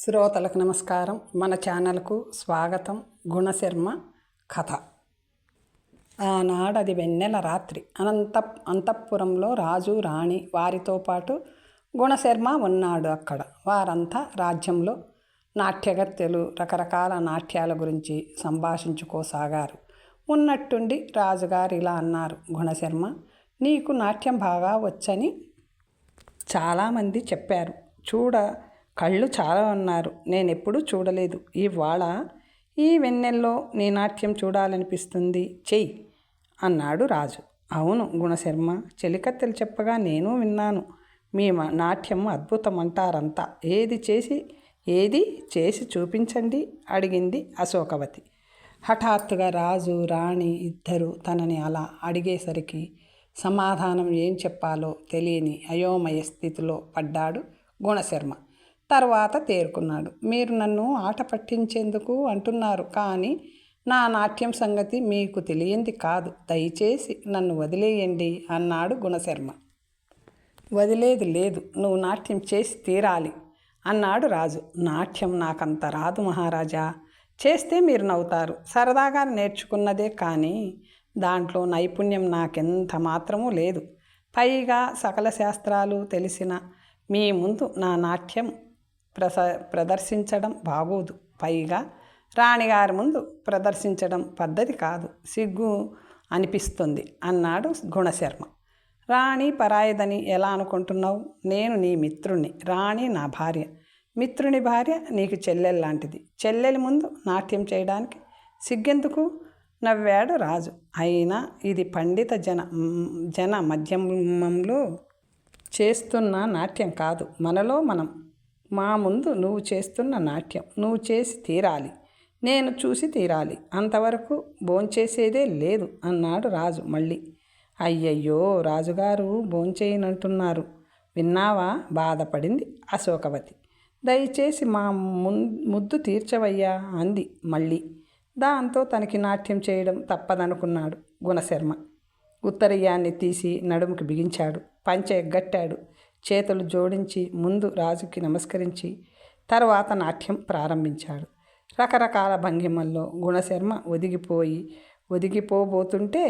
శ్రోతలకు నమస్కారం. మన ఛానల్కు స్వాగతం గుణశర్మ కథ. ఆనాడది వెన్నెల రాత్రి. అనంత అంతఃపురంలో రాజు రాణి వారితో పాటు గుణశర్మ ఉన్నాడు అక్కడ. వారంతా రాజ్యంలో నాట్యగత్యలు రకరకాల నాట్యాల గురించి సంభాషించుకోసాగారు. ఉన్నట్టుండి రాజుగారు ఇలా అన్నారు గుణశర్మ నీకు నాట్యం బాగా వచ్చని చాలామంది చెప్పారు. చూడ కళ్ళు చాలా ఉన్నారు నేను ఎప్పుడూ చూడలేదు. ఇవాళ ఈ వెన్నెల్లో నీ నాట్యం చూడాలనిపిస్తుంది. చెయ్యి అన్నాడు రాజు. అవును గుణశర్మ చెలికత్తెలు చెప్పగా నేను విన్నాను. మీ నాట్యం అద్భుతం అంటారంతా ఏది చేసి ఏది చేసి చూపించండి? అడిగింది అశోకవతి. హఠాత్తుగా రాజు రాణి ఇద్దరు తనని అలా అడిగేసరికి సమాధానం ఏం చెప్పాలో తెలియని అయోమయ స్థితిలో పడ్డాడు గుణశర్మ. తర్వాత తేరుకున్నాడు. మీరు నన్ను ఆట పట్టించేందుకు అంటున్నారు కానీ నా నాట్యం సంగతి మీకు తెలియంది కాదు. దయచేసి నన్ను వదిలేయండి అన్నాడు గుణశర్మ. వదిలేదు లేదు నువ్వు నాట్యం చేసి తీరాలి అన్నాడు రాజు. నాట్యం నాకంత రాదు మహారాజా. చేస్తే మీరు నవ్వుతారు. సరదాగా నేర్చుకున్నదే కానీ దాంట్లో నైపుణ్యం నాకెంత మాత్రమూ లేదు. పైగా సకల శాస్త్రాలు తెలిసిన మీ ముందు నా నాట్యం ప్రస ప్రదర్శించడం బాగోదు. పైగా రాణిగారి ముందు ప్రదర్శించడం పద్ధతి కాదు. సిగ్గు అనిపిస్తుంది అన్నాడు గుణశర్మ. రాణి పరాయిదని ఎలా అనుకుంటున్నావు? నేను నీ మిత్రుణ్ణి. రాణి నా భార్య. మిత్రుని భార్య నీకు చెల్లెలు లాంటిది. చెల్లెలి ముందు నాట్యం చేయడానికి సిగ్గెందుకు? నవ్వాడు రాజు. అయినా ఇది పండిత జన జన మధ్యమంలో చేస్తున్న నాట్యం కాదు. మనలో మనం మా ముందు నువ్వు చేస్తున్న నాట్యం నువ్వు చేసి తీరాలి. నేను చూసి తీరాలి. అంతవరకు భోంచేసేదే లేదు అన్నాడు రాజు మళ్ళీ. అయ్యయ్యో రాజుగారు భోంచేయనంటున్నారు. విన్నావా? బాధపడింది అశోకవతి. దయచేసి మా మున్ ముద్దు తీర్చవయ్యా అంది మళ్ళీ. దాంతో తనకి నాట్యం చేయడం తప్పదనుకున్నాడు గుణశర్మ. ఉత్తరీయాన్ని తీసి నడుముకి బిగించాడు. పంచె ఎగ్గట్టాడు చేతులు జోడించి ముందు రాజుకి నమస్కరించి తర్వాత నాట్యం ప్రారంభించాడు. రకరకాల భంగిమల్లో గుణశర్మ ఒదిగిపోయి ఒదిగిపోబోతుంటే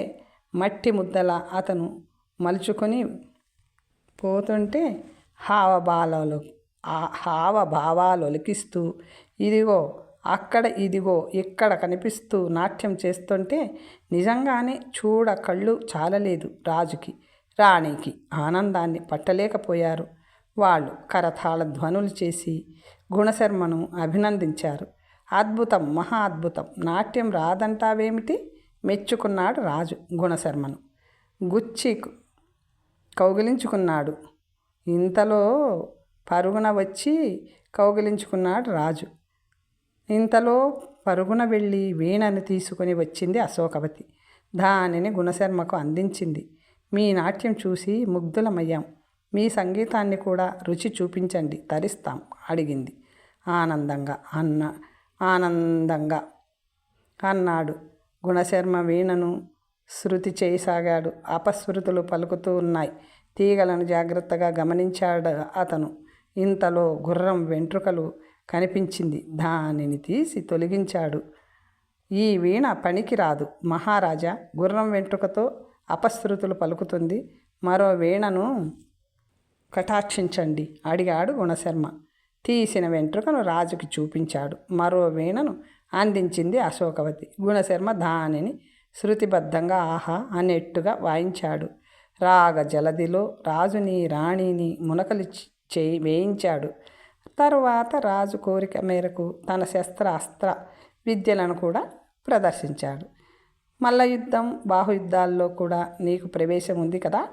మట్టి ముద్దల అతను మలుచుకొని పోతుంటే హావభావాలు ఆ- హావభావాలు ఒలికిస్తూ ఇదిగో అక్కడ ఇదిగో ఇక్కడ కనిపిస్తూ నాట్యం చేస్తుంటే నిజంగానే చూడ కళ్ళు చాలలేదు రాజుకి. రాణికి ఆనందాన్ని పట్టలేకపోయారు. వాళ్ళు కరతాళ ధ్వనులు చేసి గుణశర్మను అభినందించారు. అద్భుతం మహా అద్భుతం. నాట్యం రాదంటావేమిటి? మెచ్చుకున్నాడు రాజు గుణశర్మను. గుచ్చి కౌగిలించుకున్నాడు. ఇంతలో పరుగున వచ్చి కౌగిలించుకున్నాడు రాజు. ఇంతలో పరుగున వెళ్ళి వీణను తీసుకొని వచ్చింది అశోకవతి. దానిని గుణశర్మకు అందించింది. మీ నాట్యం చూసి ముగ్ధులమయ్యాం. మీ సంగీతాన్ని కూడా రుచి చూపించండి తరిస్తాం అడిగింది. ఆనందంగా అన్న ఆనందంగా. అన్నాడు. గుణశర్మ వీణను శృతి చేయసాగాడు. అపశృతులు పలుకుతూ ఉన్నాయి. తీగలను జాగ్రత్తగా గమనించాడు అతను. ఇంతలో గుర్రం వెంట్రుకలు కనిపించింది. దానిని తీసి తొలగించాడు. ఈ వీణ పనికిరాదు. మహారాజా గుర్రం వెంట్రుకతో అపశృతులు పలుకుతుంది. మరో వీణను కటాక్షించండి. అడిగాడు గుణశర్మ. తీసిన వెంట్రుకను రాజుకి చూపించాడు. మరో వీణను అందించింది అశోకవతి. గుణశర్మ దానిని శృతిబద్ధంగా ఆహా అనేట్టుగా వాయించాడు. రాగ జలదిలో రాజుని రాణిని మునకలు చేయి వేయించాడు. తరువాత రాజు కోరిక మేరకు తన శస్త్ర అస్త్ర విద్యలను కూడా ప్రదర్శించాడు. మల్ల యుద్ధం బాహుయుద్ధాల్లో కూడా నీకు ప్రవేశం ఉంది కదా?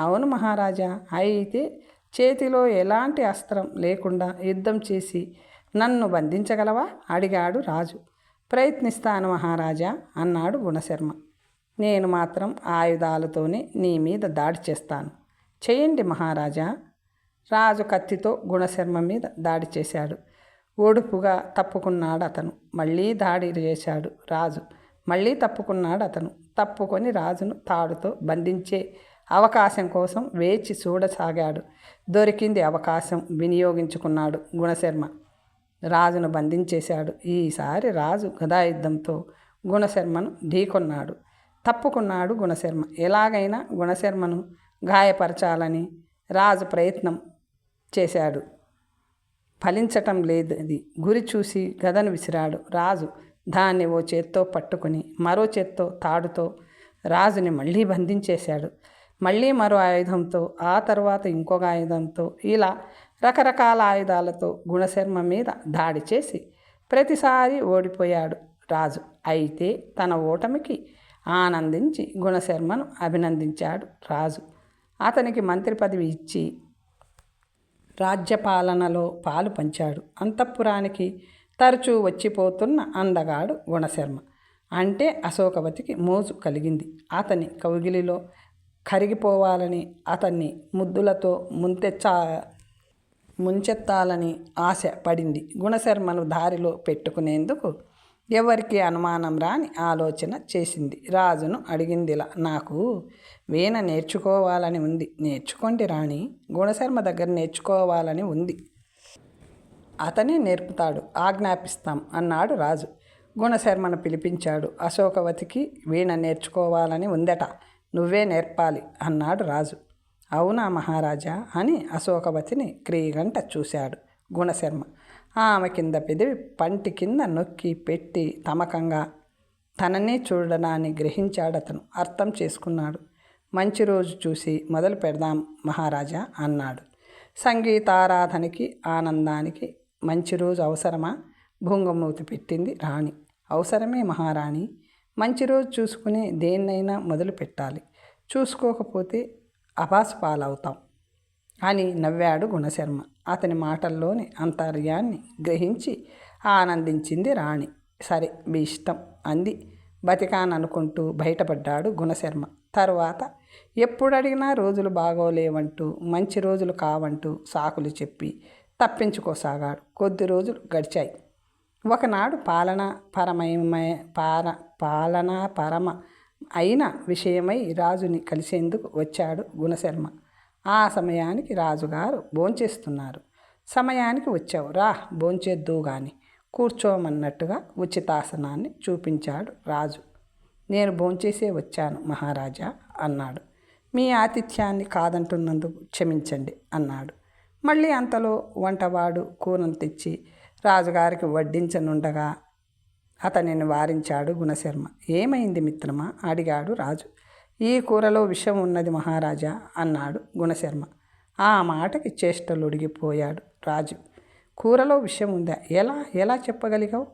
అవును మహారాజా. అయితే చేతిలో ఎలాంటి అస్త్రం లేకుండా యుద్ధం చేసి నన్ను బంధించగలవా? అడిగాడు రాజు. ప్రయత్నిస్తాను మహారాజా అన్నాడు గుణశర్మ. నేను మాత్రం ఆయుధాలతోనే నీ మీద దాడి చేస్తాను. చేయండి మహారాజా. రాజు కత్తితో గుణశర్మ మీద దాడి చేశాడు. ఓడుపుగా తప్పుకున్నాడు అతను. మళ్ళీ దాడి చేశాడు రాజు. మళ్ళీ తప్పుకున్నాడు అతను. తప్పుకొని రాజును తాడుతో బంధించే అవకాశం కోసం వేచి చూడసాగాడు. దొరికింది అవకాశం వినియోగించుకున్నాడు గుణశర్మ. రాజును బంధించేశాడు. ఈసారి రాజు గదాయుద్ధంతో గుణశర్మను ఢీకొన్నాడు. తప్పుకున్నాడు గుణశర్మ. ఎలాగైనా గుణశర్మను గాయపరచాలని రాజు ప్రయత్నం చేశాడు. ఫలించటం లేదు అది. గురి చూసి గదను విసిరాడు రాజు. దాన్ని ఓ చేత్తో పట్టుకుని మరో చేత్తో తాడుతో రాజుని మళ్ళీ బంధించేశాడు. మళ్ళీ మరో ఆయుధంతో ఆ తర్వాత ఇంకొక ఆయుధంతో ఇలా రకరకాల ఆయుధాలతో గుణశర్మ మీద దాడి చేసి ప్రతిసారి ఓడిపోయాడు రాజు. అయితే తన ఓటమికి ఆనందించి గుణశర్మను అభినందించాడు రాజు. అతనికి మంత్రి పదవి ఇచ్చి రాజ్యపాలనలో పాలు పంచాడు. అంతఃపురానికి తరచూ వచ్చిపోతున్న అందగాడు గుణశర్మ. అంటే అశోకవతికి మోజు కలిగింది. అతని కౌగిలిలో కరిగిపోవాలని అతన్ని ముద్దులతో ముంతెచ్చా ముంచెత్తాలని ఆశ పడింది. గుణశర్మను దారిలో పెట్టుకునేందుకు ఎవరికి అనుమానం రాని ఆలోచన చేసింది. రాజును అడిగిందిలా నాకు వీణ నేర్చుకోవాలని ఉంది. నేర్చుకోండి రాణి గుణశర్మ దగ్గర నేర్చుకోవాలని ఉంది. అతనే నేర్పుతాడు ఆజ్ఞాపిస్తాం అన్నాడు రాజు. గుణశర్మను పిలిపించాడు అశోకవతికి వీణ నేర్చుకోవాలని ఉందట నువ్వే నేర్పాలి అన్నాడు రాజు. అవునా మహారాజా అని అశోకవతిని క్రీగంట చూశాడు గుణశర్మ. ఆమె కింద పెదివి పంటి కింద నొక్కి పెట్టి తమకంగా తననే చూడడాన్ని గ్రహించాడతను అర్థం చేసుకున్నాడు. మంచి రోజు చూసి మొదలు పెడదాం మహారాజా అన్నాడు. సంగీతారాధనకి ఆనందానికి మంచి రోజు అవసరమా? భూంగమూతి పెట్టింది రాణి. అవసరమే మహారాణి. మంచి రోజు చూసుకుని దేన్నైనా మొదలు పెట్టాలి. చూసుకోకపోతే అభాస్ పాలవుతాం. అని నవ్వాడు గుణశర్మ. అతని మాటల్లోని అంతర్యాన్ని గ్రహించి ఆనందించింది రాణి. సరే మీ ఇష్టం అంది. బతికాననుకుంటూ బయటపడ్డాడు గుణశర్మ. తర్వాత ఎప్పుడు అడిగినా రోజులు బాగోలేవంటూ మంచి రోజులు కావంటూ సాకులు చెప్పి తప్పించుకోసాగాడు. కొద్ది రోజులు గడిచాయి. ఒకనాడు పాలన పరమయ పార పాలనా పరమ అయిన విషయమై రాజుని కలిసేందుకు వచ్చాడు గుణశర్మ. ఆ సమయానికి రాజుగారు భోంచేస్తున్నారు. సమయానికి వచ్చావు. రా భోంచేద్దు గాని. కూర్చోమన్నట్టుగా ఉచితాసనాన్ని చూపించాడు రాజు. నేను భోంచేసే వచ్చాను మహారాజా అన్నాడు. మీ ఆతిథ్యాన్ని కాదంటున్నందుకు క్షమించండి అన్నాడు. మళ్ళీ అంతలో వంటవాడు కూరను తెచ్చి రాజుగారికి వడ్డించనుండగా అతనిని వారించాడు గుణశర్మ. ఏమైంది మిత్రమా? అడిగాడు రాజు. ఈ కూరలో విషం ఉన్నది మహారాజా అన్నాడు గుణశర్మ. ఆ మాటకి చేష్టలుడిగిపోయాడు రాజు. కూరలో విషం ఉందా? ఎలా? ఎలా చెప్పగలిగావు?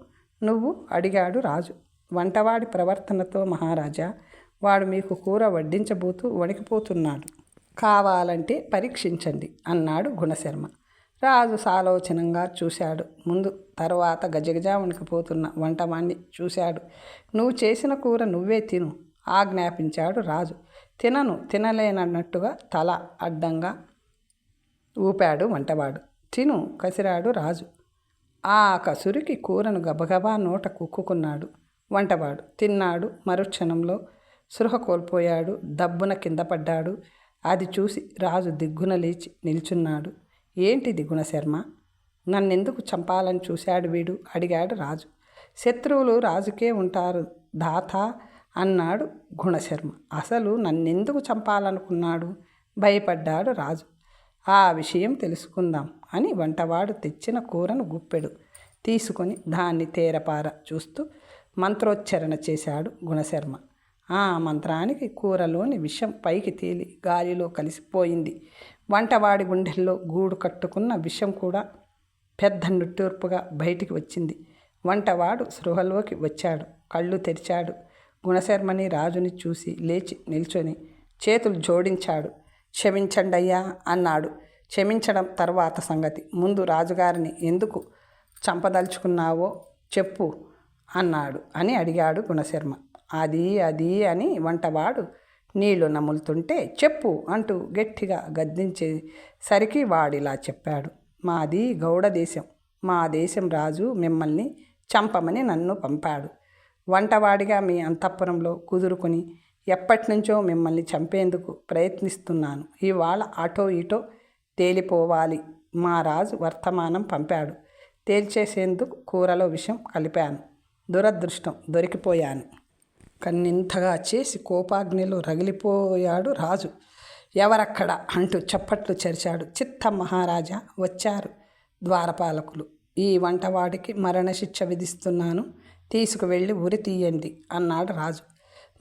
నువ్వు? అడిగాడు రాజు. వంటవాడి ప్రవర్తనతో మహారాజా వాడు మీకు కూర వడ్డించబోతూ వణికిపోతున్నాడు. కావాలంటే పరీక్షించండి అన్నాడు గుణశర్మ. రాజు సాలోచనంగా చూశాడు. ముందు తర్వాత గజగజ వణికిపోతున్న వంటవాణ్ణి చూశాడు. నువ్వు చేసిన కూర నువ్వే తిను ఆజ్ఞాపించాడు రాజు. తినను తినలేనన్నట్టుగా తల అడ్డంగా ఊపాడు వంటవాడు. తిను కసిరాడు రాజు. ఆ కసురికి కూరను గబగబా నోట కుక్కుకున్నాడు వంటవాడు. తిన్నాడు మరుక్షణంలో సృహ కోల్పోయాడు దబ్బున కింద పడ్డాడు. అది చూసి రాజు దిగ్గున లేచి నిల్చున్నాడు. ఏంటిది గుణశర్మ నన్నెందుకు చంపాలని చూశాడు వీడు? అడిగాడు రాజు. శత్రువులు రాజుకే ఉంటారు దాత అన్నాడు గుణశర్మ. అసలు నన్నెందుకు చంపాలనుకున్నాడు? భయపడ్డాడు రాజు. ఆ విషయం తెలుసుకుందాం అని వంటవాడు తెచ్చిన కూరను గుప్పెడు తీసుకొని దాన్ని తేరపార చూస్తూ మంత్రోచ్చరణ చేశాడు గుణశర్మ. ఆ మంత్రానికి కూరలోని విషం పైకి తేలి గాలిలో కలిసిపోయింది. వంటవాడి గుండెల్లో గూడు కట్టుకున్న విషం కూడా పెద్ద నిట్టూర్పుగా బయటికి వచ్చింది. వంటవాడు సృహలోకి వచ్చాడు. కళ్ళు తెరిచాడు. గుణశర్మని రాజుని చూసి లేచి నిల్చొని చేతులు జోడించాడు. క్షమించండి అయ్యా అన్నాడు. క్షమించడం తర్వాత సంగతి. ముందు రాజుగారిని ఎందుకు చంపదలుచుకున్నావో చెప్పు అన్నాడు అని అడిగాడు గుణశర్మ. అది అది అని వంటవాడు నీళ్ళు నములుతుంటే చెప్పు అంటూ గట్టిగా గద్దించేసరికి వాడిలా చెప్పాడు. మాది గౌడ దేశం. మా దేశం రాజు మిమ్మల్ని చంపమని నన్ను పంపాడు. వంటవాడిగా మీ అంతఃపురంలో కుదురుకొని ఎప్పటినుంచో మిమ్మల్ని చంపేందుకు ప్రయత్నిస్తున్నాను. ఇవాళ అటో ఇటో తేలిపోవాలి. మా రాజు వర్తమానం పంపాడు. తేల్చేసేందుకు కూరలో విషం కలిపాను. దురదృష్టం దొరికిపోయాను. కన్నింతగా చేసి కోపాగ్నిలో రగిలిపోయాడు రాజు. ఎవరక్కడ? అంటూ చప్పట్లు చరిచాడు. చిత్త మహారాజా వచ్చారు ద్వారపాలకులు. ఈ వంటవాడికి మరణశిక్ష విధిస్తున్నాను. తీసుకువెళ్ళి ఉరి తీయండి అన్నాడు రాజు.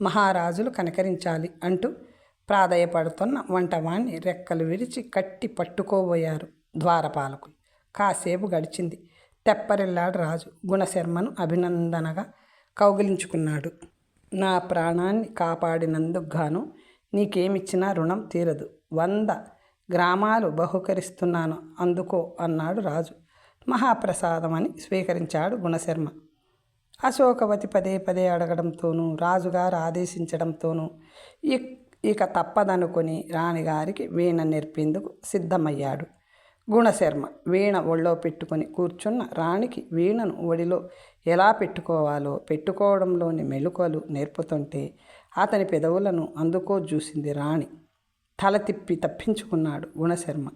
మహారాజులు కనకరించాలి అంటూ ప్రాధేయపడుతున్న వంటవాణ్ణి రెక్కలు విరిచి కట్టి పట్టుకోబోయారు ద్వారపాలకులు. కాసేపు గడిచింది. తెప్పరిల్లాడు రాజు. గుణశర్మను అభినందనగా కౌగిలించుకున్నాడు. నా ప్రాణాన్ని కాపాడినందుకు గాను నీకేమిచ్చినా రుణం తీరదు. వంద గ్రామాలు బహుకరిస్తున్నాను అందుకో అన్నాడు రాజు. మహాప్రసాదం అని స్వీకరించాడు గుణశర్మ. అశోకవతి పదే పదే అడగడంతోనూ రాజుగారు ఆదేశించడంతోనూ ఇక తప్పదనుకొని రాణిగారికి వీణ నేర్పేందుకు సిద్ధమయ్యాడు. గుణశర్మ వీణ ఒళ్ళో పెట్టుకొని కూర్చున్న రాణికి వీణను ఒడిలో ఎలా పెట్టుకోవాలో పెట్టుకోవడంలోని మెళుకలు నేర్పుతుంటే అతని పెదవులను అందుకో చూసింది రాణి. తల తిప్పి తప్పించుకున్నాడు గుణశర్మ.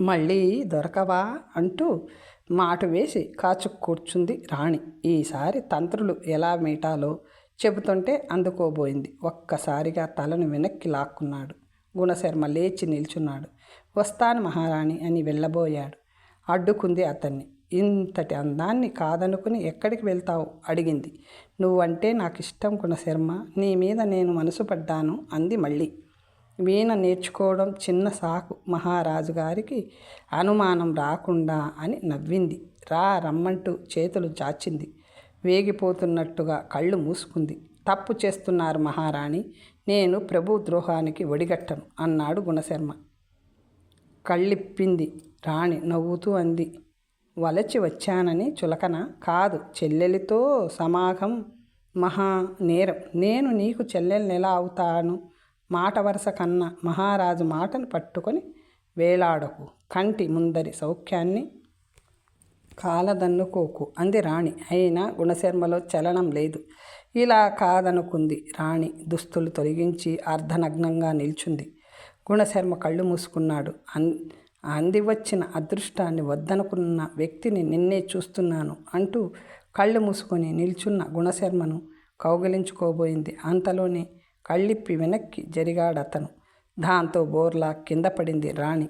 మళ్ళీ దొరకవా అంటూ మాట వేసి కాచు కూర్చుంది రాణి. ఈసారి తంత్రులు ఎలా మీటాలో చెబుతుంటే అందుకోబోయింది. ఒక్కసారిగా తలను వెనక్కి లాక్కున్నాడు గుణశర్మ లేచి నిల్చున్నాడు. వస్తాను మహారాణి అని వెళ్ళబోయాడు. అడ్డుకుంది అతన్ని. ఇంతటి అందాన్ని కాదనుకుని ఎక్కడికి వెళ్తావు? అడిగింది. నువ్వంటే నాకు ఇష్టం గుణశర్మ. నీ మీద నేను మనసు పడ్డాను అంది మళ్ళీ. వీణ నేర్చుకోవడం చిన్న సాకు. మహారాజు గారికి అనుమానం రాకుండా అని నవ్వింది. రా రమ్మంటూ చేతులు చాచింది. వేగిపోతున్నట్టుగా కళ్ళు మూసుకుంది. తప్పు చేస్తున్నారు మహారాణి. నేను ప్రభు ద్రోహానికి ఒడిగట్టను అన్నాడు గుణశర్మ. కళ్ళిప్పింది. రాణి నవ్వుతూ అంది. వలచి వచ్చానని చులకన. కాదు చెల్లెలితో సమాగం మహా నేరం. నేను నీకు చెల్లెల్ని ఎలా అవుతాను? మాట వరుస కన్నా మహారాజు మాటను పట్టుకొని వేలాడకు. కంటి ముందరి సౌఖ్యాన్ని కాలదన్నుకోకు అంది రాణి. అయినా గుణశర్మలో చలనం లేదు. ఇలా కాదనుకుంది రాణి. దుస్తులు తొలగించి అర్ధనగ్నంగా నిల్చుంది. గుణశర్మ కళ్ళు మూసుకున్నాడు. అన్ అంది వచ్చిన అదృష్టాన్ని వద్దనుకున్న వ్యక్తిని నిన్నే చూస్తున్నాను అంటూ కళ్ళు మూసుకొని నిల్చున్న గుణశర్మను కౌగిలించుకోబోయింది. అంతలోనే కళ్ళిప్పి వెనక్కి జరిగాడతను. దాంతో బోర్లా కింద పడింది రాణి.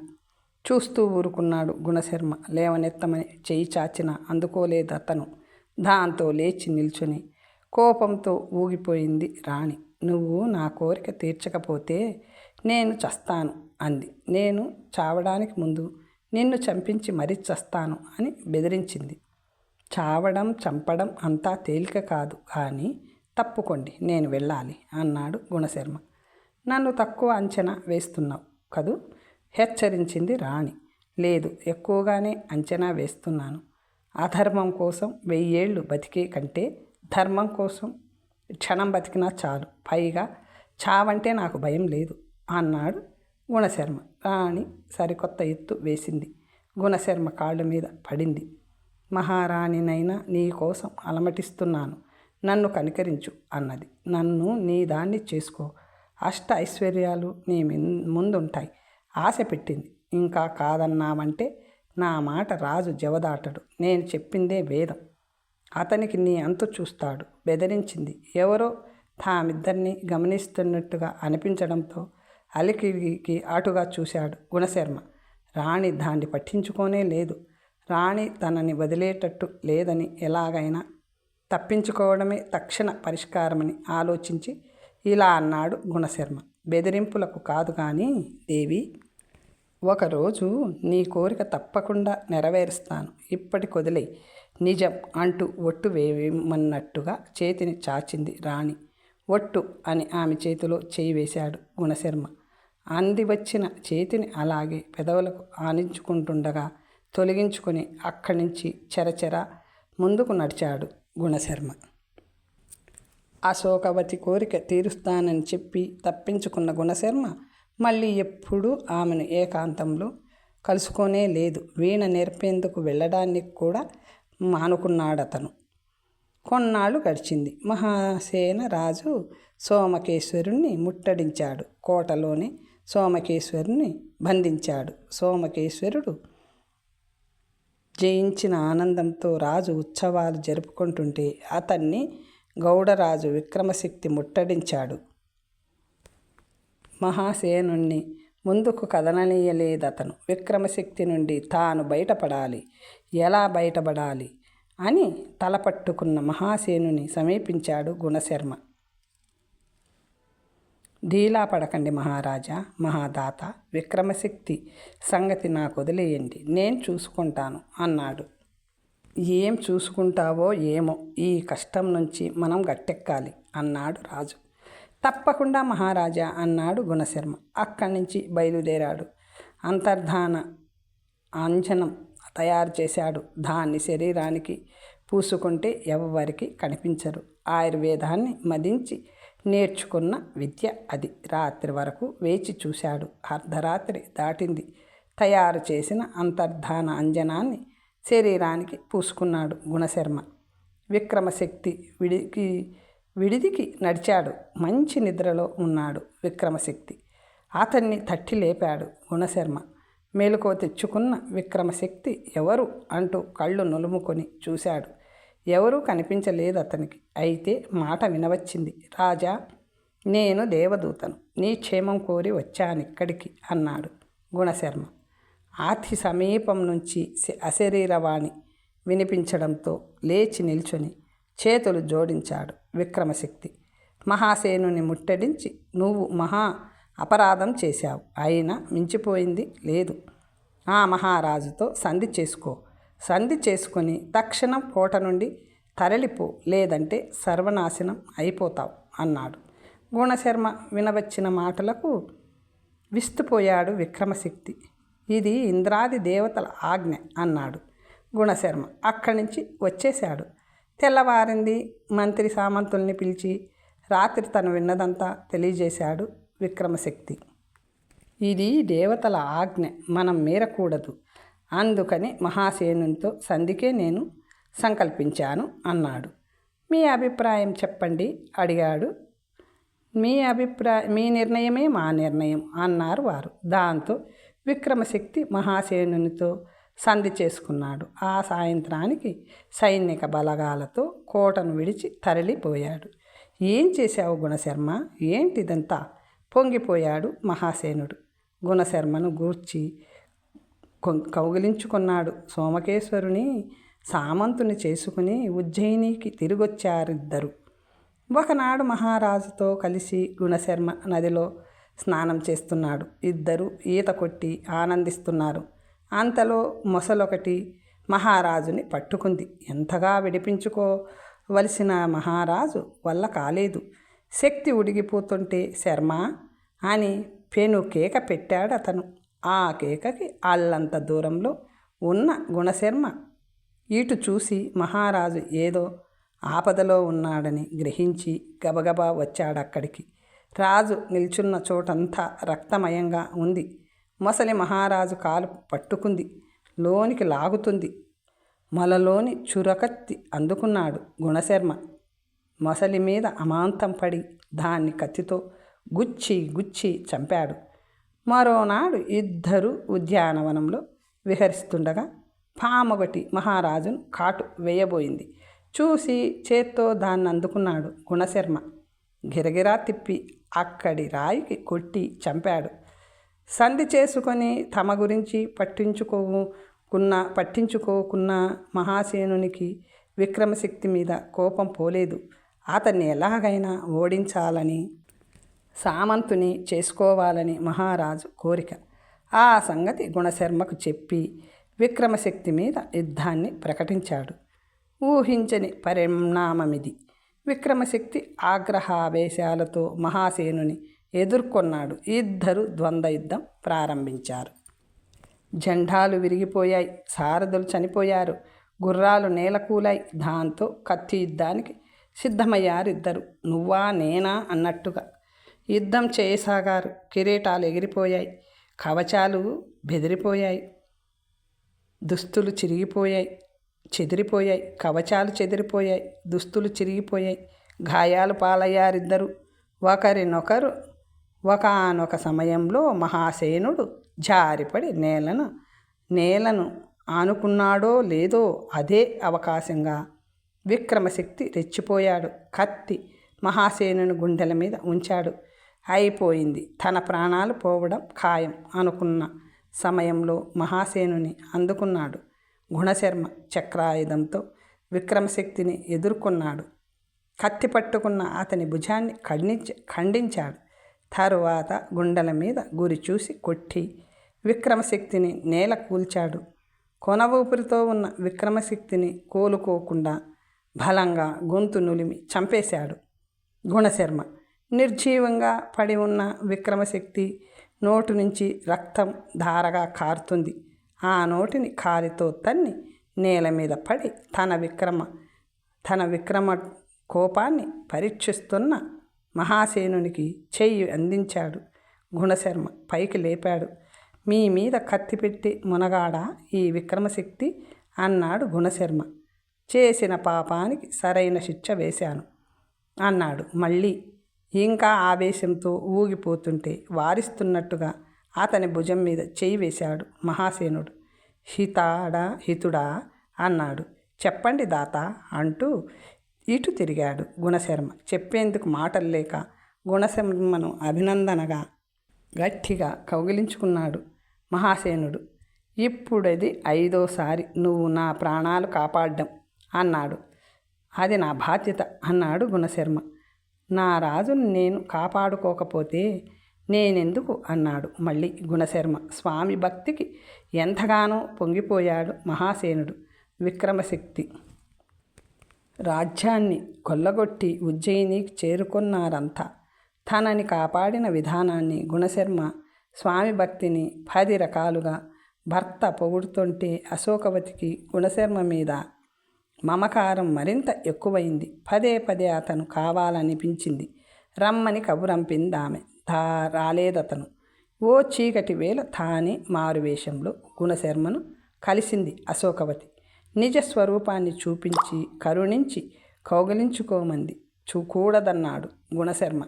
చూస్తూ ఊరుకున్నాడు గుణశర్మ. లేవనెత్తమని చెయ్యి చాచిన అందుకోలేదు అతను దాంతో లేచి నిల్చుని కోపంతో ఊగిపోయింది రాణి. నువ్వు నా కోరిక తీర్చకపోతే నేను చస్తాను అంది. నేను చావడానికి ముందు నిన్ను చంపించి మరీ చస్తాను అని బెదిరించింది. చావడం చంపడం అంతా తేలిక కాదు కానీ తప్పుకోండి నేను వెళ్ళాలి అన్నాడు గుణశర్మ. నన్ను తక్కువ అంచనా వేస్తున్నావు కదూ? హెచ్చరించింది రాణి. లేదు ఎక్కువగానే అంచనా వేస్తున్నాను. అధర్మం కోసం వెయ్యేళ్ళు బతికే కంటే ధర్మం కోసం క్షణం బతికినా చాలు. పైగా చావంటే నాకు భయం లేదు. అన్నాడు గుణశర్మ. రాణి సరికొత్త ఎత్తు వేసింది. గుణశర్మ కాళ్ళ మీద పడింది. మహారాణినైనా నీ కోసం అలమటిస్తున్నాను. నన్ను కనికరించు అన్నది. నన్ను నీ దాన్ని చేసుకో. అష్ట ఐశ్వర్యాలు నీ ముందుంటాయి. ఆశ పెట్టింది. ఇంకా కాదన్నామంటే నా మాట రాజు జవదాటడు. నేను చెప్పిందే వేదం. అతనికి నీ అంతు చూస్తాడు. బెదిరించింది. ఎవరో తామిద్దరిని గమనిస్తున్నట్టుగా అనిపించడంతో అలికిడికి అటుగా చూశాడు గుణశర్మ. రాణి దాన్ని పట్టించుకోనే లేదు. రాణి తనని వదిలేటట్టు లేదని ఎలాగైనా తప్పించుకోవడమే తక్షణ పరిష్కారమని ఆలోచించి ఇలా అన్నాడు గుణశర్మ. బెదిరింపులకు కాదు కానీ దేవి ఒకరోజు నీ కోరిక తప్పకుండా నెరవేరుస్తాను. ఇప్పటి కొదిలే నిజం అంటూ ఒట్టు వేయమన్నట్టుగా చేతిని చాచింది రాణి. ఒట్టు అని ఆమె చేతిలో చేయి వేశాడు గుణశర్మ. అంది వచ్చిన చేతిని అలాగే పెదవులకు ఆనించుకుంటుండగా తొలగించుకొని అక్కడి నుంచి చెరచెర ముందుకు నడిచాడు గుణశర్మ. అశోకవతి కోరిక తీరుస్తానని చెప్పి తప్పించుకున్న గుణశర్మ మళ్ళీ ఎప్పుడూ ఆమెను ఏకాంతంలో కలుసుకొనే లేదు. వీణ నేర్పేందుకు వెళ్ళడానికి కూడా మానుకున్నాడతను. కొన్నాళ్ళు గడిచింది. మహాసేన రాజు సోమకేశ్వరుణ్ణి ముట్టడించాడు కోటలోని సోమకేశ్వరుని బంధించాడు. సోమకేశ్వరుడు జయించిన ఆనందంతో రాజు ఉత్సవాలు జరుపుకుంటుంటే అతన్ని గౌడరాజు విక్రమశక్తి ముట్టడించాడు. మహాసేనుణ్ణి ముందుకు కదలనీయలేదతను. విక్రమశక్తి నుండి తాను బయటపడాలి. ఎలా బయటపడాలి అని తలపట్టుకున్న మహాసేనుని సమీపించాడు గుణశర్మ. ఢీలా పడకండి మహారాజా మహాదాత విక్రమశక్తి సంగతి నాకు వదిలేయండి నేను చూసుకుంటాను అన్నాడు. ఏం చూసుకుంటావో ఏమో ఈ కష్టం నుంచి మనం గట్టెక్కాలి అన్నాడు రాజు. తప్పకుండా మహారాజా అన్నాడు గుణశర్మ. అక్కడి నుంచి బయలుదేరాడు. అంతర్ధాన అంజనం తయారు చేశాడు. దాన్ని శరీరానికి పూసుకుంటే ఎవరికి కనిపించరు. ఆయుర్వేదాన్ని మదించి నేర్చుకున్న విద్య అది. రాత్రి వరకు వేచి చూశాడు. అర్ధరాత్రి దాటింది. తయారు చేసిన అంతర్ధాన అంజనాన్ని శరీరానికి పూసుకున్నాడు గుణశర్మ. విక్రమశక్తి విడికి విడిదికి నడిచాడు. మంచి నిద్రలో ఉన్నాడు విక్రమశక్తి. అతన్ని తట్టి లేపాడు గుణశర్మ. మేలుకో తెచ్చుకున్న విక్రమశక్తి ఎవరు అంటూ కళ్ళు నులుముకొని చూశాడు. ఎవరూ కనిపించలేదు అతనికి అయితే మాట వినవచ్చింది. రాజా నేను దేవదూతను. నీ క్షేమం కోరి వచ్చానిక్కడికి అన్నాడు గుణశర్మ. ఆతి సమీపం నుంచి అశరీరవాణి వినిపించడంతో లేచి నిల్చొని చేతులు జోడించాడు విక్రమశక్తి. మహాసేనుని ముట్టడించి నువ్వు మహా అపరాధం చేశావు. అయినా మించిపోయింది లేదు. ఆ మహారాజుతో సంధి చేసుకో. సంధి చేసుకొని తక్షణం కోట నుండి తరలిపో లేదంటే సర్వనాశనం అయిపోతావు అన్నాడు. గుణశర్మ వినవచ్చిన మాటలకు విస్తుపోయాడు విక్రమశక్తి. ఇది ఇంద్రాది దేవతల ఆజ్ఞ అన్నాడు గుణశర్మ. అక్కడి నుంచి వచ్చేశాడు. తెల్లవారింది మంత్రి సామంతుల్ని పిలిచి రాత్రి తను విన్నదంతా తెలియజేశాడు విక్రమశక్తి. ఇది దేవతల ఆజ్ఞ. మనం మీరకూడదు. అందుకని మహాసేనునితో సంధికే నేను సంకల్పించాను అన్నాడు. మీ అభిప్రాయం చెప్పండి అడిగాడు. మీ అభిప్రాయం మీ నిర్ణయమే మా నిర్ణయం అన్నారు వారు. దాంతో విక్రమశక్తి మహాసేనునితో సంధి చేసుకున్నాడు. ఆ సాయంత్రానికి సైనిక బలగాలతో కోటను విడిచి తరలిపోయాడు. ఏం చేశావు గుణశర్మ? ఏంటిదంతా? పొంగిపోయాడు మహాసేనుడు. గుణశర్మను గూర్చి కౌగిలించుకున్నాడు. సోమకేశ్వరుని సామంతుని చేసుకుని ఉజ్జయినికి తిరిగొచ్చారిద్దరు. ఒకనాడు మహారాజుతో కలిసి గుణశర్మ నదిలో స్నానం చేస్తున్నాడు. ఇద్దరు ఈత కొట్టి ఆనందిస్తున్నారు. అంతలో మొసలొకటి మహారాజుని పట్టుకుంది. ఎంతగా విడిపించుకోవలసిన మహారాజు వల్ల కాలేదు. శక్తి ఉడిగిపోతుంటే శర్మ అని పెను కేక పెట్టాడు అతను ఆ కేకకి అల్లంత దూరంలో ఉన్న గుణశర్మ ఇటు చూసి మహారాజు ఏదో ఆపదలో ఉన్నాడని గ్రహించి గబగబా వచ్చాడక్కడికి. రాజు నిల్చున్న చోటంతా రక్తమయంగా ఉంది. మొసలి మహారాజు కాలు పట్టుకుంది. లోనికి లాగుతుంది. మొలలోని చురకత్తి అందుకున్నాడు గుణశర్మ. మొసలి మీద అమాంతం పడి దాన్ని కత్తితో గుచ్చి గుచ్చి చంపాడు. మరోనాడు ఇద్దరు ఉద్యానవనంలో విహరిస్తుండగా పామొకటి మహారాజును కాటు వేయబోయింది. చూసి చేత్తో దాన్ని అందుకున్నాడు గుణశర్మ. గిరగిరా తిప్పి అక్కడి రాయికి కొట్టి చంపాడు. సంధి చేసుకొని తమ గురించి పట్టించుకోకున్న పట్టించుకోకున్న మహాసేనునికి విక్రమశక్తి మీద కోపం పోలేదు. అతన్ని ఎలాగైనా ఓడించాలని సామంతుని చేసుకోవాలని మహారాజు కోరిక. ఆ సంగతి గుణశర్మకు చెప్పి విక్రమశక్తి మీద యుద్ధాన్ని ప్రకటించాడు. ఊహించని పరిణామమిది. విక్రమశక్తి ఆగ్రహావేశాలతో మహాసేనుని ఎదుర్కొన్నాడు. ఇద్దరు ద్వంద్వ యుద్ధం ప్రారంభించారు. జెండాలు విరిగిపోయాయి. సారథులు చనిపోయారు. గుర్రాలు నేలకూలాయి. దాంతో కత్తి యుద్ధానికి సిద్ధమయ్యారు ఇద్దరు. నువ్వా నేనా అన్నట్టుగా యుద్ధం చేయసాగారు. కిరీటాలు ఎగిరిపోయాయి. కవచాలు బెదిరిపోయాయి. దుస్తులు చిరిగిపోయాయి. చెదిరిపోయాయి. కవచాలు చెదిరిపోయాయి. దుస్తులు చిరిగిపోయాయి. గాయాలు పాలయ్యారిద్దరు. ఒకరినొకరు ఒకనొక సమయంలో మహాసేనుడు జారిపడి నేలను నేలను ఆనుకున్నాడో లేదో అదే అవకాశంగా విక్రమశక్తి రెచ్చిపోయాడు. కత్తి మహాసేనుని గుండెల మీద ఉంచాడు. అయిపోయింది. తన ప్రాణాలు పోవడం ఖాయం అనుకున్న సమయంలో మహాసేనుని అందుకున్నాడు. గుణశర్మ చక్రాయుధంతో విక్రమశక్తిని ఎదుర్కొన్నాడు. కత్తి పట్టుకున్న అతని భుజాన్ని ఖండించ ఖండించాడు. తరువాత గుండెల మీద గురి చూసి కొట్టి విక్రమశక్తిని నేల కూల్చాడు. కొన ఊపిరితో ఉన్న విక్రమశక్తిని కోలుకోకుండా బలంగా గొంతు నులిమి చంపేశాడు గుణశర్మ. నిర్జీవంగా పడి ఉన్న విక్రమశక్తి నోటు నుంచి రక్తం ధారగా కారుతుంది. ఆ నోటిని కాలితో తన్ని నేల మీద పడి తన విక్రమ తన విక్రమ కోపాన్ని పరీక్షిస్తున్న మహాసేనునికి చెయ్యి అందించాడు. గుణశర్మ పైకి లేపాడు. మీ మీద కత్తి పెట్టి మునగాడ ఈ విక్రమశక్తి? అన్నాడు గుణశర్మ. చేసిన పాపానికి సరైన శిక్ష వేశాను అన్నాడు. మళ్ళీ ఇంకా ఆవేశంతో ఊగిపోతుంటే వారిస్తున్నట్టుగా అతని భుజం మీద చేయి వేశాడు మహాసేనుడు. హితాడా హితుడా అన్నాడు. చెప్పండి దాత అంటూ ఇటు తిరిగాడు గుణశర్మ. చెప్పేందుకు మాటలు లేక గుణశర్మను అభినందనగా గట్టిగా కౌగిలించుకున్నాడు మహాసేనుడు. ఇప్పుడది ఐదోసారి నువ్వు నా ప్రాణాలు కాపాడ్డం అన్నాడు. అది నా బాధ్యత అన్నాడు గుణశర్మ. నా రాజును నేను కాపాడుకోకపోతే నేనెందుకు? అన్నాడు. మళ్ళీ గుణశర్మ. స్వామి భక్తికి ఎంతగానో పొంగిపోయాడు మహాసేనుడు. విక్రమశక్తి. రాజ్యాన్ని కొల్లగొట్టి ఉజ్జయినికి చేరుకున్నారంతా. తనని కాపాడిన విధానాన్ని గుణశర్మ స్వామి భక్తిని పది రకాలుగా భర్త పొగుడుతుంటే అశోకవతికి గుణశర్మ మీద మమకారం మరింత ఎక్కువైంది. పదే పదే అతను కావాలనిపించింది. రమ్మని కబురంపింది ఆమె తా రాలేదతను. ఓ చీకటి వేళ తానే మారువేషంలో గుణశర్మను కలిసింది అశోకవతి. నిజ స్వరూపాన్ని చూపించి కరుణించి కౌగలించుకోమంది చూకూడదన్నాడు గుణశర్మ.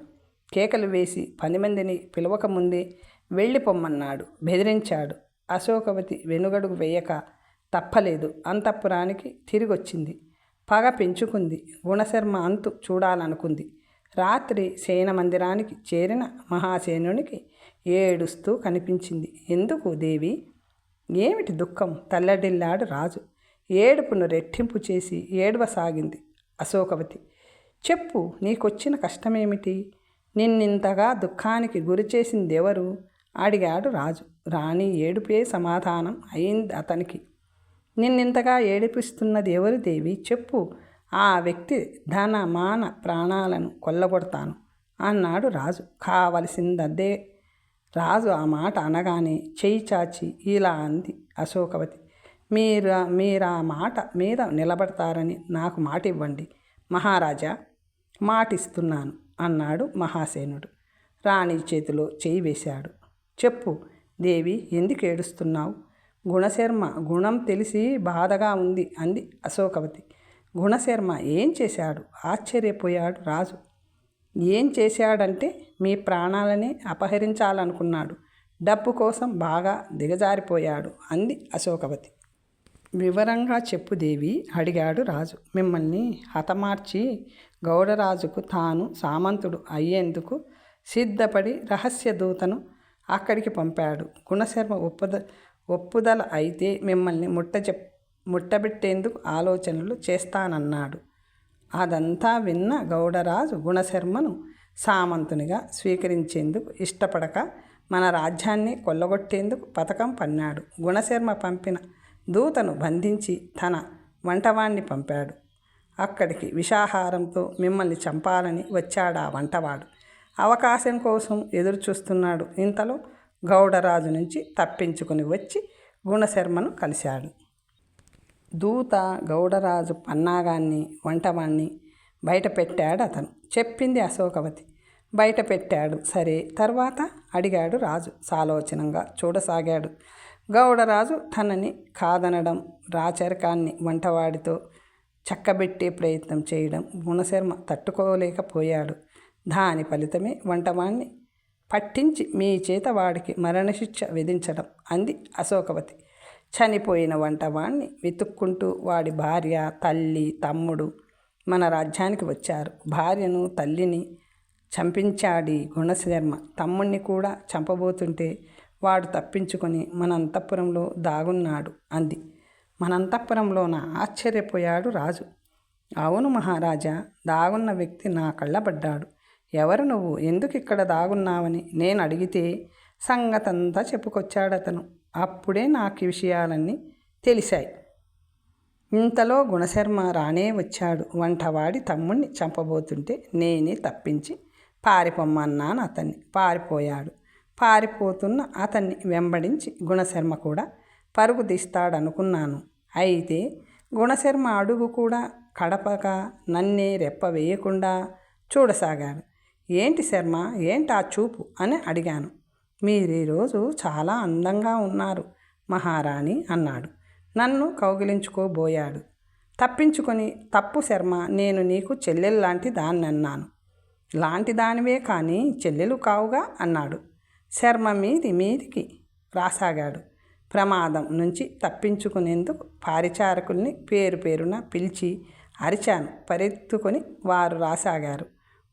కేకలు వేసి పది మందిని పిలవకముందే వెళ్ళిపోమ్మన్నాడు. బెదిరించాడు. అశోకవతి వెనుగడుగు వేయక తప్పలేదు. అంతఃపురానికి తిరిగొచ్చింది. పగ పెంచుకుంది. గుణశర్మ అంతు చూడాలనుకుంది. రాత్రి సేన మందిరానికి చేరిన మహాసేనునికి ఏడుస్తూ కనిపించింది. ఎందుకు దేవి? ఏమిటి దుఃఖం? తల్లడిల్లాడు రాజు. ఏడుపును రెట్టింపు చేసి ఏడవసాగింది అశోకవతి. చెప్పు నీకొచ్చిన కష్టమేమిటి? నిన్నింతగా దుఃఖానికి గురి చేసిందెవరు? అడిగాడు రాజు. రాణి ఏడుపే సమాధానం అయింది అతనికి. నిన్నింతగా ఏడిపిస్తున్నది ఎవరు దేవి? చెప్పు. ఆ వ్యక్తి ధన మాన ప్రాణాలను కొల్లగొడతాను అన్నాడు రాజు. కావలసిందదే. రాజు ఆ మాట అనగానే చేయి చాచి ఇలా అంది అశోకవతి. మీరు మీరు ఆ మాట మీద నిలబడతారని నాకు మాట ఇవ్వండి మహారాజా మాటిస్తున్నాను అన్నాడు మహాసేనుడు. రాణి చేతిలో చేయి వేశాడు. చెప్పు. దేవి ఎందుకు ఏడుస్తున్నావు? గుణశర్మ గుణం తెలిసి బాధగా ఉంది అంది అశోకవతి. గుణశర్మ ఏం చేశాడు? ఆశ్చర్యపోయాడు రాజు. ఏం చేశాడంటే మీ ప్రాణాలని అపహరించాలనుకున్నాడు. డబ్బు కోసం బాగా దిగజారిపోయాడు అంది అశోకవతి. వివరంగా చెప్పు దేవి అడిగాడు రాజు. మిమ్మల్ని హతమార్చి గౌడరాజుకు తాను సామంతుడు అయ్యేందుకు సిద్ధపడి రహస్య దూతను అక్కడికి పంపాడు. గుణశర్మ ఉపద ఒప్పుదల అయితే మిమ్మల్ని ముట్ట చెప్ ముట్టబెట్టేందుకు ఆలోచనలు చేస్తానన్నాడు. అదంతా విన్న గౌడరాజు గుణశర్మను సామంతునిగా స్వీకరించేందుకు ఇష్టపడక మన రాజ్యాన్ని కొల్లగొట్టేందుకు పథకం పన్నాడు. గుణశర్మ పంపిన దూతను బంధించి తన వంటవాణ్ణి పంపాడు. అక్కడికి విషాహారంతో మిమ్మల్ని చంపాలని వచ్చాడు ఆ వంటవాడు. అవకాశం కోసం ఎదురు చూస్తున్నాడు ఇంతలో గౌడరాజు నుంచి తప్పించుకుని వచ్చి గుణశర్మను కలిశాడు. దూత గౌడరాజు పన్నాగాన్ని వంటవాణ్ణి బయట పెట్టాడు అతను. చెప్పింది అశోకవతి. బయట పెట్టాడు సరే. తర్వాత అడిగాడు రాజు. సాలోచనంగా చూడసాగాడు. గౌడరాజు తనని కాదనడం రాచరికాన్ని వంటవాడితో చక్కబెట్టే ప్రయత్నం చేయడం గుణశర్మ తట్టుకోలేకపోయాడు. దాని ఫలితమే వంటవాణ్ణి పట్టించి మీ చేత వాడికి మరణశిక్ష విధించడం అంది అశోకవతి. చనిపోయిన వంటవాణ్ణి వెతుక్కుంటూ వాడి భార్య తల్లి తమ్ముడు మన రాజ్యానికి వచ్చారు. భార్యను తల్లిని చంపించాడి గుణశర్మ. తమ్ముణ్ణి కూడా చంపబోతుంటే వాడు తప్పించుకొని మన అంతఃపురంలో దాగున్నాడు అంది. మన అంతఃపురంలోన ఆశ్చర్యపోయాడు రాజు. అవును మహారాజా దాగున్న వ్యక్తి నా కళ్ళబడ్డాడు. ఎవరు నువ్వు? ఎందుకు ఇక్కడ దాగున్నావని నేను అడిగితే సంగతంతా చెప్పుకొచ్చాడతను. అప్పుడే నాకు ఈ విషయాలన్నీ తెలిసాయి ఇంతలో గుణశర్మ రానే వచ్చాడు. వంటవాడి తమ్ముణ్ణి చంపబోతుంటే నేనే తప్పించి పారిపోమ్మన్నాను అతన్ని. పారిపోయాడు. పారిపోతున్న అతన్ని వెంబడించి గుణశర్మ కూడా పరుగు తీస్తాడనుకున్నాను. అయితే గుణశర్మ అడుగు కూడా కడపక నన్నే రెప్ప వేయకుండా చూడసాగాడు. ఏంటి శర్మ? ఏంటి ఆ చూపు? అని అడిగాను. మీరు ఈరోజు చాలా అందంగా ఉన్నారు మహారాణి అన్నాడు. నన్ను కౌగిలించుకోబోయాడు. తప్పించుకొని తప్పు శర్మ నేను నీకు చెల్లెల్లాంటి దాన్ని అన్నాను లాంటి దానివే కానీ చెల్లెలు కావుగా అన్నాడు. శర్మ మీది మీదికి రాసాగాడు. ప్రమాదం నుంచి తప్పించుకునేందుకు పారిచారకుల్ని పేరు పేరున పిలిచి అరిచాను. పరిత్తుకొని వారు రాసాగారు.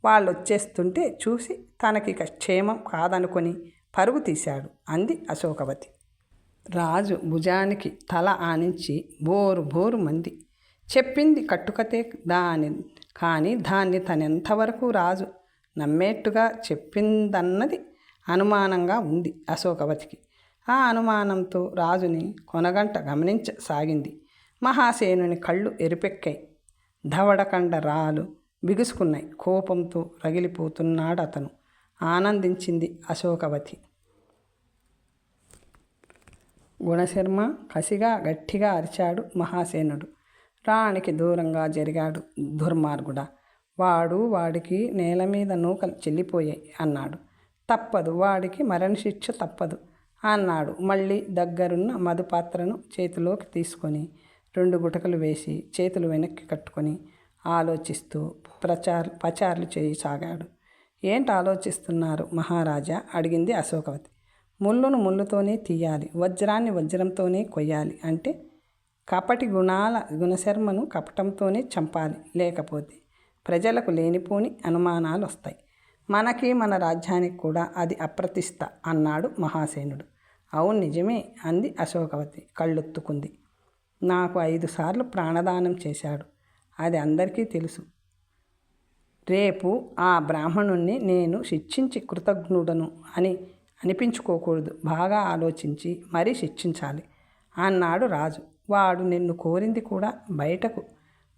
వాళ్ళు వచ్చేస్తుంటే చూసి తనకిక క్షేమం కాదనుకొని పరుగు తీశాడు అంది అశోకవతి. రాజు భుజానికి తల ఆనించి బోరు బోరు మంది. చెప్పింది కట్టుకతే దాని కానీ దాన్ని తనెంతవరకు రాజు నమ్మేట్టుగా చెప్పిందన్నది అనుమానంగా ఉంది అశోకవతికి. ఆ అనుమానంతో రాజుని కొనగంట గమనించసాగింది. మహాసేనుని కళ్ళు ఎరుపెక్కాయి. ధవడకండ రాలు బిగుసుకున్నాయి. కోపంతో రగిలిపోతున్నాడు అతను. ఆనందించింది అశోకవతి. గుణశర్మ కసిగా గట్టిగా అరిచాడు మహాసేనుడు. రాణికి దూరంగా జరిగాడు దుర్మార్గుడ. వాడు వాడికి నేల మీద నూకలు చెల్లిపోయాయి అన్నాడు. తప్పదు వాడికి మరణశిక్ష తప్పదు అన్నాడు. మళ్ళీ దగ్గరున్న మధుపాత్రను చేతిలోకి తీసుకొని రెండు గుటకలు వేసి చేతులు వెనక్కి కట్టుకొని ఆలోచిస్తూ ప్రచార్ పచార్లు చేయసాగాడు. ఏంటి ఆలోచిస్తున్నారు మహారాజా? అడిగింది అశోకవతి. ముళ్ళును ముళ్ళుతోనే తీయాలి వజ్రాన్ని వజ్రంతోనే కొయ్యాలి అంటే కపటి గుణాల గుణశర్మను కపటంతోనే చంపాలి. లేకపోతే ప్రజలకు లేనిపోని అనుమానాలు వస్తాయి మనకి మన రాజ్యానికి కూడా అది అప్రతిష్ట అన్నాడు మహాసేనుడు. అవును నిజమే అంది అశోకవతి కళ్ళొత్తుకుంది. నాకు ఐదు సార్లు ప్రాణదానం చేశాడు. అది అందరికీ తెలుసు. రేపు ఆ బ్రాహ్మణుణ్ణి నేను శిక్షించి కృతజ్ఞుడను అని అనిపించుకోకూడదు. బాగా ఆలోచించి మరీ శిక్షించాలి. అన్నాడు రాజు. వాడు నిన్ను కోరింది కూడా బయటకు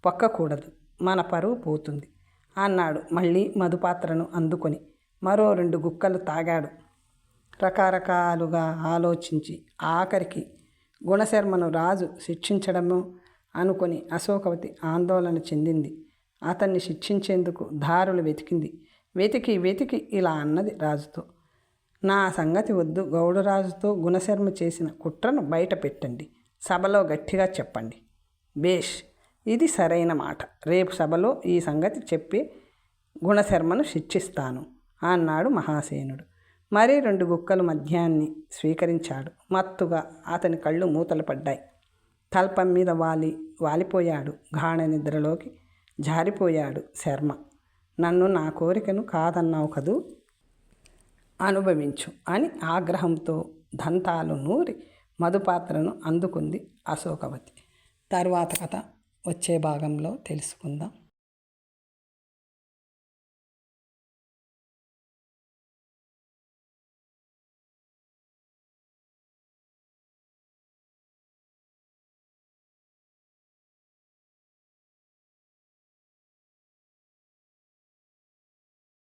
పొక్కకూడదు. మన పరువు పోతుంది అన్నాడు మళ్ళీ మధుపాత్రను అందుకొని. మరో రెండు గుక్కలు తాగాడు. రకరకాలుగా ఆలోచించి ఆఖరికి గుణశర్మను రాజు శిక్షించడము అనుకొని అశోకవతి ఆందోళన చెందింది. అతన్ని శిక్షించేందుకు దారులు వెతికింది. వెతికి వెతికి ఇలా అన్నది రాజుతో. నా సంగతి వద్దు గౌడరాజుతో గుణశర్మ చేసిన కుట్రను బయట పెట్టండి. సభలో గట్టిగా చెప్పండి. బేష్ ఇది సరైన మాట. రేపు సభలో ఈ సంగతి చెప్పి గుణశర్మను శిక్షిస్తాను అన్నాడు మహాసేనుడు. మరీ రెండు గుక్కలు మద్యాన్ని స్వీకరించాడు. మత్తుగా అతని కళ్ళు మూతలు పడ్డాయి. తల్పం మీద వాలి వాలిపోయాడు. గాఢ నిద్రలోకి జారిపోయాడు శర్మ. నన్ను నా కోరికను కాదన్నావు కదూ? అనుభవించు అని ఆగ్రహంతో దంతాలు నూరి మధుపాత్రను అందుకుంది అశోకవతి. తర్వాత కథ వచ్చే భాగంలో తెలుసుకుందాం.